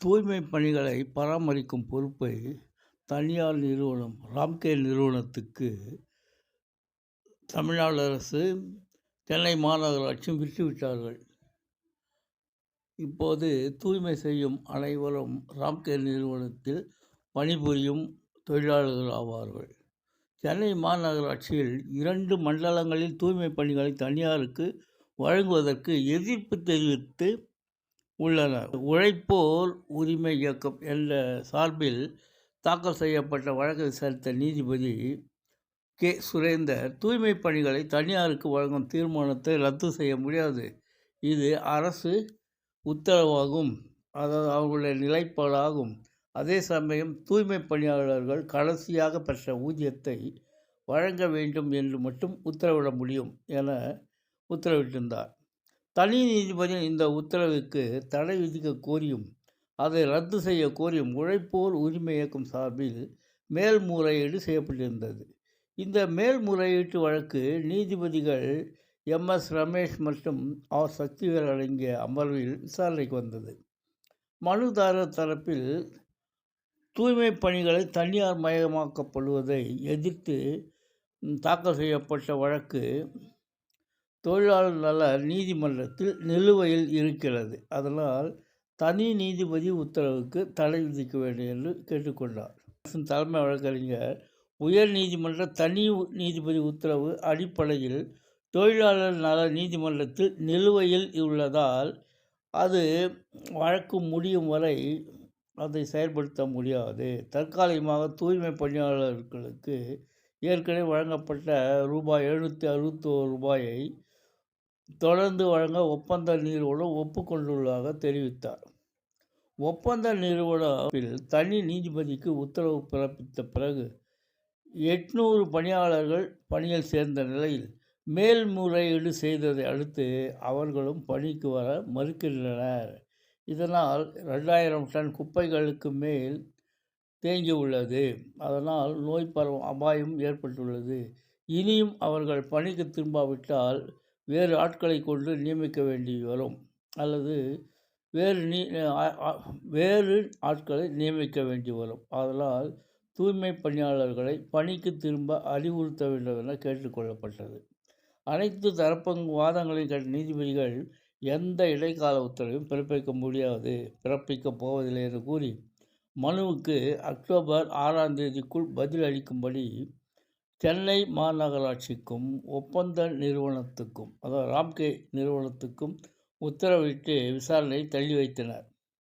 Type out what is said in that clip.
தூய்மை பணிகளை பராமரிக்கும் பொறுப்பை தனியார் நிறுவனம் ராம்கேர் நிறுவனத்துக்கு தமிழ்நாடு அரசு சென்னை மாநகராட்சியும் விட்டுவிட்டார்கள். இப்போது தூய்மை செய்யும் அனைவரும் ராம்கேர் நிறுவனத்தில் பணிபுரியும் தொழிலாளர்கள் ஆவார்கள். சென்னை மாநகராட்சியில் இரண்டு மண்டலங்களில் தூய்மை பணிகளை தனியாருக்கு வழங்குவதற்கு எதிர்ப்பு தெரிவித்து உள்ளனர். உழைப்போர் உரிமை இயக்கம் என்ற சார்பில் தாக்கல் செய்யப்பட்ட வழக்கை விசாரித்த நீதிபதி கே. சுரேந்தர் தூய்மை பணிகளை தனியாருக்கு வழங்கும் தீர்மானத்தை ரத்து செய்ய முடியாது. இது அரசு உத்தரவாகும். அதாவது அவர்களுடைய நிலைப்பாடாகும். அதே சமயம் தூய்மை பணியாளர்கள் கடைசியாக பெற்ற ஊதியத்தை வழங்க வேண்டும் என்று மட்டும் உத்தரவிட முடியும் என உத்தரவிட்டிருந்தார். தனி நீதிபதி இந்த உத்தரவுக்கு தடை விதிக்க கோரியும் அதை ரத்து செய்ய கோரியும் உழைப்போர் உரிமை இயக்கம் சார்பில் மேல்முறையீடு செய்யப்பட்டிருந்தது. இந்த மேல்முறையீட்டு வழக்கு நீதிபதிகள் எம். எஸ். ரமேஷ் மற்றும் ஆர். சக்திவேல் அடங்கிய அமர்வில் விசாரணைக்கு வந்தது. மனுதாரர் தரப்பில் தூய்மை பணிகளை தனியார் மயமாக்கப்படுவதை எதிர்த்து தாக்கல் செய்யப்பட்ட வழக்கு தொழிலாளர் நல நீதிமன்றத்தில் நிலுவையில் இருக்கிறது. அதனால் தனி நீதிபதி உத்தரவுக்கு தடை விதிக்க வேண்டும் என்று கேட்டுக்கொண்டார். அரசின் தலைமை வழக்கறிஞர் உயர் நீதிமன்ற தனி நீதிபதி உத்தரவு அடிப்படையில் தொழிலாளர் நல நீதிமன்றத்தில் நிலுவையில் உள்ளதால் அது வழக்கு முடியும் வரை அதை செயல்படுத்த முடியாது. தற்காலிகமாக தூய்மை பணியாளர்களுக்கு ஏற்கனவே வழங்கப்பட்ட ரூபாய் எழுநூற்றி அறுபத்தோரு ரூபாயை தொடர்ந்து வழங்க ஒப்பந்த நிறுவனம் ஒப்புக்கொண்டுள்ளதாக தெரிவித்தார். ஒப்பந்த நிறுவனத்தில் தனி நீதிபதிக்கு உத்தரவு பிறப்பித்த பிறகு எட்நூறு பணியாளர்கள் பணியில் சேர்ந்த நிலையில் மேல்முறையீடு செய்ததை அடுத்து அவர்களும் பணிக்கு வர மறுக்கின்றனர். இதனால் ரெண்டாயிரம் டன் குப்பைகளுக்கு மேல் தேங்கி உள்ளது அதனால் நோய் பரவும் அபாயம் ஏற்பட்டுள்ளது. இனியும் அவர்கள் பணிக்கு திரும்பாவிட்டால் வேறு ஆட்களை கொண்டு நியமிக்க வேண்டி வரும். அல்லது வேறு நீ வேறு ஆட்களை நியமிக்க வேண்டி வரும். அதனால் தூய்மை பணியாளர்களை பணிக்கு திரும்ப அறிவுறுத்த வேண்டும் என கேட்டுக்கொள்ளப்பட்டது அனைத்து தரப்பு வாதங்களையும் கண்ட நீதிபதிகள் எந்த இடைக்கால உத்தரவையும் பிறப்பிக்க முடியாது பிறப்பிக்கப் போவதில்லை என்று கூறி மனுவுக்கு அக்டோபர் ஆறாம் தேதிக்குள் பதில் அளிக்கும்படி சென்னை மாநகராட்சிக்கும் ஒப்பந்த நிறுவனத்துக்கும் அதாவது ராம்கே நிறுவனத்துக்கும் உத்தரவிட்டு விசாரணையை தள்ளி வைத்தனர்.